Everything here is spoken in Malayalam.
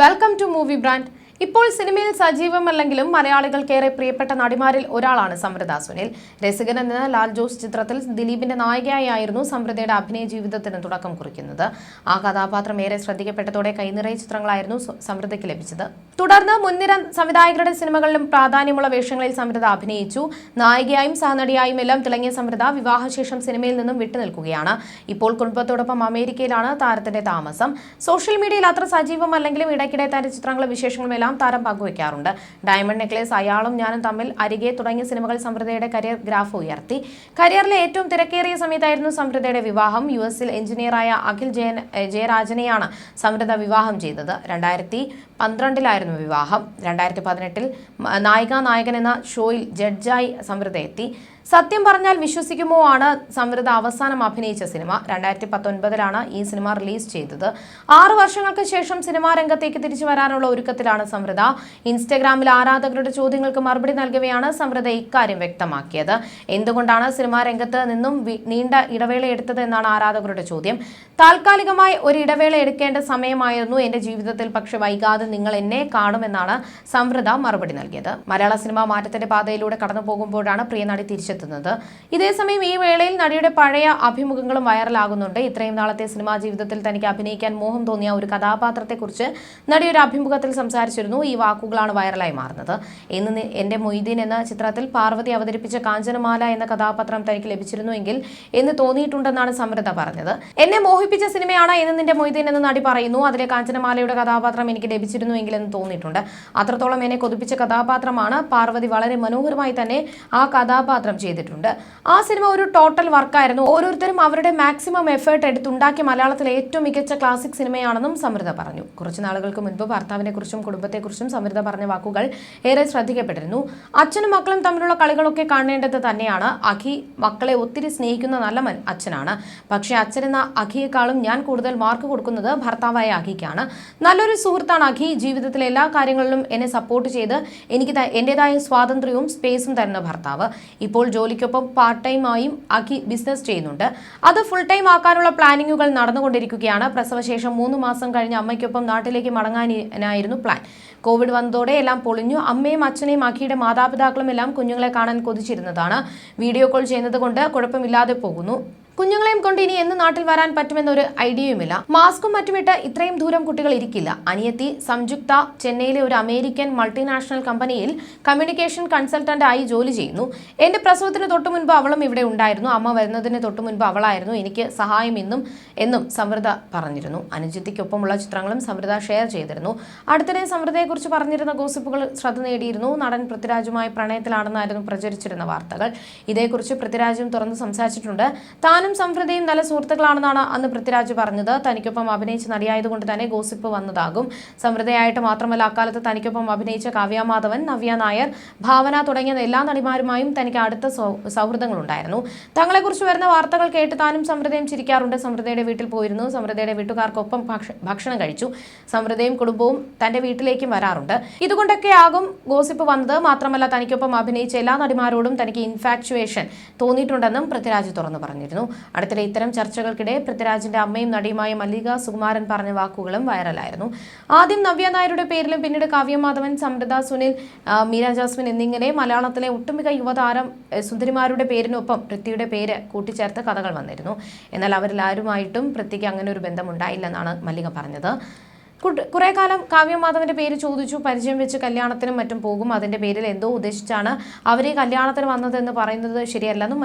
വെൽക്കം ടു മൂവി ബ്രാൻഡ് ഇപ്പോൾ സിനിമയിൽ സജീവമല്ലെങ്കിലും മലയാളികൾക്കേറെ പ്രിയപ്പെട്ട നടിമാരിൽ ഒരാളാണ് സമൃദ്ധ സുനിൽ. രസികൻ എന്ന ലാൽ ജോസ് ചിത്രത്തിൽ ദിലീപിന്റെ നായികയായിരുന്നു സമൃദ്ധയുടെ അഭിനയ ജീവിതത്തിന് തുടക്കം കുറിക്കുന്നത്. ആ കഥാപാത്രം ഏറെ ശ്രദ്ധിക്കപ്പെട്ടതോടെ കൈനിറയ ചിത്രങ്ങളായിരുന്നു സമൃദ്ധയ്ക്ക് ലഭിച്ചത്. തുടർന്ന് മുൻനിര സംവിധായകരുടെ സിനിമകളിലും പ്രാധാന്യമുള്ള വേഷങ്ങളിൽ സമൃദ്ധ അഭിനയിച്ചു. നായികയായും സഹനടിയായും എല്ലാം തിളങ്ങിയ സമൃദ്ധ വിവാഹശേഷം സിനിമയിൽ നിന്നും വിട്ടുനിൽക്കുകയാണ്. ഇപ്പോൾ കുടുംബത്തോടൊപ്പം അമേരിക്കയിലാണ് താരത്തിന്റെ താമസം. സോഷ്യൽ മീഡിയയിൽ അത്ര സജീവമല്ലെങ്കിലും ഇടയ്ക്കിടെ തന്റെ ചിത്രങ്ങളും വിശേഷങ്ങളും എല്ലാം താരം പങ്കുവയ്ക്കാറുണ്ട് ഡയമണ്ട് നെക്ലേസ് അയാളും ഞാനും തമ്മിൽ അരികെ തുടങ്ങിയ സിനിമകൾ സമൃദ്ധയുടെ കരിയർ ഗ്രാഫ് ഉയർത്തി. കരിയറിലെ ഏറ്റവും തിരക്കേറിയ സമയത്തായിരുന്നു സമൃദ്ധയുടെ വിവാഹം. യു എസിൽ എഞ്ചിനീയറായ അഖിൽ ജയൻ ജയരാജനെയാണ് സമൃദ്ധ വിവാഹം ചെയ്തത്. രണ്ടായിരത്തി പന്ത്രണ്ടിലായിരുന്നു വിവാഹം. രണ്ടായിരത്തി പതിനെട്ടിൽ നായിക നായകൻ എന്ന ഷോയിൽ ജഡ്ജായി സമൃദ്ധ സത്യം പറഞ്ഞാൽ വിശ്വസിക്കുമോ ആണ് സംവൃത അവസാനം അഭിനയിച്ച സിനിമ. രണ്ടായിരത്തി പത്തൊൻപതിലാണ് ഈ സിനിമ റിലീസ് ചെയ്തത്. ആറു വർഷങ്ങൾക്ക് ശേഷം സിനിമാ രംഗത്തേക്ക് തിരിച്ചു വരാനുള്ള ഒരുക്കത്തിലാണ് സംവൃത. ഇൻസ്റ്റഗ്രാമിൽ ആരാധകരുടെ ചോദ്യങ്ങൾക്ക് മറുപടി നൽകവെയാണ് സംവൃത ഇക്കാര്യം വ്യക്തമാക്കിയത്. എന്തുകൊണ്ടാണ് സിനിമാ രംഗത്ത് നിന്നും നീണ്ട ഇടവേള എടുത്തത് എന്നാണ് ആരാധകരുടെ ചോദ്യം. താൽക്കാലികമായി ഒരു ഇടവേള എടുക്കേണ്ട സമയമായിരുന്നു എന്റെ ജീവിതത്തിൽ പക്ഷെ വൈകാതെ നിങ്ങൾ എന്നെ കാണുമെന്നാണ് സംവൃത മറുപടി നൽകിയത്. മലയാള സിനിമ മാറ്റത്തിന്റെ പാതയിലൂടെ കടന്നു പോകുമ്പോഴാണ് പ്രിയ നടി തിരിച്ചെത്തുന്നത് ഇതേസമയം ഈ വേളയിൽ നടിയുടെ പഴയ അഭിമുഖങ്ങളും വൈറലാകുന്നുണ്ട്. ഇത്രയും നാളത്തെ സിനിമാ ജീവിതത്തിൽ തനിക്ക് അഭിനയിക്കാൻ മോഹം തോന്നിയ ഒരു കഥാപാത്രത്തെക്കുറിച്ച് നടി ഒരു അഭിമുഖത്തിൽ സംസാരിച്ചിരുന്നു. ഈ വാക്കുകളാണ് വൈറലായി മാറുന്നത്. ഇന്ന് എന്റെ മൊയ്തീൻ എന്ന ചിത്രത്തിൽ പാർവതി അവതരിപ്പിച്ച കാഞ്ചനമാല എന്ന കഥാപാത്രം തനിക്ക് ലഭിച്ചിരുന്നുവെങ്കിൽ എന്ന് തോന്നിയിട്ടുണ്ടെന്നാണ് സമൃദ്ധ പറഞ്ഞത്. എന്നെ മോഹിപ്പിച്ച സിനിമയാണ് എന്ന് നിന്റെ മൊയ്തീൻ എന്ന് നടി പറയുന്നു. അതിലെ കാഞ്ചനമാലയുടെ കഥാപാത്രം എനിക്ക് ലഭിച്ചിരുന്നുവെങ്കിൽ എന്ന് തോന്നിയിട്ടുണ്ട്. അത്രത്തോളം എന്നെ കൊതിപ്പിച്ച കഥാപാത്രമാണ് പാർവതി. വളരെ മനോഹരമായി തന്നെ ആ കഥാപാത്രം ചെയ്തിട്ടുണ്ട്. ആ സിനിമ ഒരു ടോട്ടൽ വർക്കായിരുന്നു. ഓരോരുത്തരും അവരുടെ മാക്സിമം എഫേർട്ട് എടുത്തുണ്ടാക്കിയ മലയാളത്തിലെ ഏറ്റവും മികച്ച ക്ലാസിക് സിനിമയാണെന്നും സമൃദ്ധ പറഞ്ഞു. കുറച്ചു നാളുകൾക്ക് മുൻപ് ഭർത്താവിനെ കുറിച്ചും കുടുംബത്തെക്കുറിച്ചും സമൃദ്ധ പറഞ്ഞ വാക്കുകൾ ഏറെ ശ്രദ്ധിക്കപ്പെട്ടിരുന്നു. അച്ഛനും മക്കളും തമ്മിലുള്ള കളികളൊക്കെ കാണേണ്ടത് തന്നെയാണ്. അഖി മക്കളെ ഒത്തിരി സ്നേഹിക്കുന്ന നല്ല അച്ഛനാണ്. പക്ഷേ അച്ഛനെന്ന അഖിയേക്കാളും ഞാൻ കൂടുതൽ മാർക്ക് കൊടുക്കുന്നത് ഭർത്താവായ അഖിക്കാണ്. നല്ലൊരു സുഹൃത്താണ് അഖി. ജീവിതത്തിലെ എല്ലാ കാര്യങ്ങളിലും എന്നെ സപ്പോർട്ട് ചെയ്ത് എനിക്ക് എന്റെതായ സ്വാതന്ത്ര്യവും സ്പേസും തരുന്ന ഭർത്താവ്. ഇപ്പോൾ ജോലിക്കൊപ്പം പാർട്ട് ടൈമായും അഖി ബിസിനസ് ചെയ്യുന്നുണ്ട്. അത് ഫുൾ ടൈം ആക്കാനുള്ള പ്ലാനിങ്ങുകൾ നടന്നുകൊണ്ടിരിക്കുകയാണ്. പ്രസവശേഷം മൂന്ന് മാസം കഴിഞ്ഞ് അമ്മയ്ക്കൊപ്പം നാട്ടിലേക്ക് മടങ്ങാനായിരുന്നു പ്ലാൻ കോവിഡ് വന്നതോടെ എല്ലാം പൊളിഞ്ഞു. അമ്മയും അച്ഛനെയും അഖിയുടെ മാതാപിതാക്കളും എല്ലാം കുഞ്ഞുങ്ങളെ കാണാൻ കൊതിച്ചിരുന്നതാണ്. വീഡിയോ കോൾ ചെയ്യുന്നത് കൊണ്ട് കുഴപ്പമില്ലാതെ പോകുന്നു. കുഞ്ഞുങ്ങളെയും കൊണ്ട് ഇനി എന്ന് നാട്ടിൽ വരാൻ പറ്റുമെന്നൊരു ഐഡിയയുമില്ല. മാസ്കും മറ്റുമിട്ട് ഇത്രയും ദൂരം കുട്ടികൾ ഇരിക്കില്ല. അനിയത്തി സംയുക്ത ചെന്നൈയിലെ ഒരു അമേരിക്കൻ മൾട്ടിനാഷണൽ കമ്പനിയിൽ കമ്മ്യൂണിക്കേഷൻ കൺസൾട്ടന്റ് ആയി ജോലി ചെയ്യുന്നു. എന്റെ പ്രസവത്തിന് തൊട്ടു മുൻപ് അവളും ഇവിടെ ഉണ്ടായിരുന്നു. അമ്മ വരുന്നതിന് തൊട്ടു മുൻപ് അവളായിരുന്നു. എനിക്ക് സഹായം ഇന്നും എന്നും സമൃദ്ധ പറഞ്ഞിരുന്നു. അനുജിത്തിക്കൊപ്പമുള്ള ചിത്രങ്ങളും സമൃദ്ധ ഷെയർ ചെയ്തിരുന്നു. അടുത്തിടെ സമൃദ്ധയെക്കുറിച്ച് പറഞ്ഞിരുന്ന ഗോസിപ്പുകൾ ശ്രദ്ധ നേടിയിരുന്നു. നടൻ പൃഥ്വിരാജുമായി പ്രണയത്തിലാണെന്നായിരുന്നു പ്രചരിച്ചിരുന്ന വാർത്തകൾ. ഇതേക്കുറിച്ച് പൃഥ്വിരാജും തുറന്ന് സംസാരിച്ചിട്ടുണ്ട്. താനും സംഹൃതയും നല്ല സുഹൃത്തുക്കളാണെന്നാണ് അന്ന് പൃഥ്വിരാജ് പറഞ്ഞത്. തനിക്കൊപ്പം അഭിനയിച്ച നടിയായതുകൊണ്ട് തന്നെ ഗോസിപ്പ് വന്നതാകും. സംഹൃതയായിട്ട് മാത്രമല്ല അക്കാലത്ത് തനിക്കൊപ്പം അഭിനയിച്ച കാവ്യ മാധവൻ നവ്യ നായർ ഭാവന തുടങ്ങിയ എല്ലാ നടിമാരുമായും തനിക്ക് അടുത്ത സൗഹൃദങ്ങളുണ്ടായിരുന്നു. തങ്ങളെക്കുറിച്ച് വരുന്ന വാർത്തകൾ കേട്ട് താനും സമൃദ്ധയും ചിരിക്കാറുണ്ട്. സമൃദ്ധയുടെ വീട്ടിൽ പോയിരുന്നു. സമൃദ്ധയുടെ വീട്ടുകാർക്കൊപ്പം ഭക്ഷണം കഴിച്ചു. സമൃദ്ധയും കുടുംബവും തന്റെ വീട്ടിലേക്കും വരാറുണ്ട്. ഇതുകൊണ്ടൊക്കെ ആകും ഗോസിപ്പ് വന്നത്. മാത്രമല്ല തനിക്കൊപ്പം അഭിനയിച്ച എല്ലാ നടിമാരോടും തനിക്ക് ഇൻഫാക്ച്വേഷൻ തോന്നിയിട്ടുണ്ടെന്നും പൃഥ്വിരാജ് തുറന്നു പറഞ്ഞിരുന്നു. അടുത്തിടെ ഇത്തരം ചർച്ചകൾക്കിടെ പൃഥ്വിരാജിന്റെ അമ്മയും നടിയുമായ മല്ലിക സുകുമാരൻ പറഞ്ഞ വാക്കുകളും വൈറലായിരുന്നു. ആദ്യം നവ്യ നായരുടെ പേരിലും പിന്നീട് കാവ്യ മാധവൻ സമൃദ്ധ സുനിൽ മീര ജാസ്മിൻ എന്നിങ്ങനെ മലയാളത്തിലെ ഒട്ടുമിക്ക യുവതാരം സുന്ദരിമാരുടെ പേരിനൊപ്പം പൃഥ്വിയുടെ പേര് കൂട്ടിച്ചേർത്ത് കഥകൾ വന്നിരുന്നു. എന്നാൽ അവരിൽ ആരുമായിട്ടും പൃഥ്വിക്ക് അങ്ങനെ ഒരു ബന്ധമുണ്ടായില്ലെന്നാണ് മല്ലിക പറഞ്ഞത്. കുറെ കാലം കാവ്യമാധവന്റെ പേര് ചോദിച്ചു പരിചയം വെച്ച് കല്യാണത്തിനും മറ്റും പോകും. അതിന്റെ പേരിൽ എന്തോ ഉദ്ദേശിച്ചാണ് അവരെ കല്യാണത്തിന് വന്നതെന്ന് പറയുന്നത് ശരിയല്ലെന്നും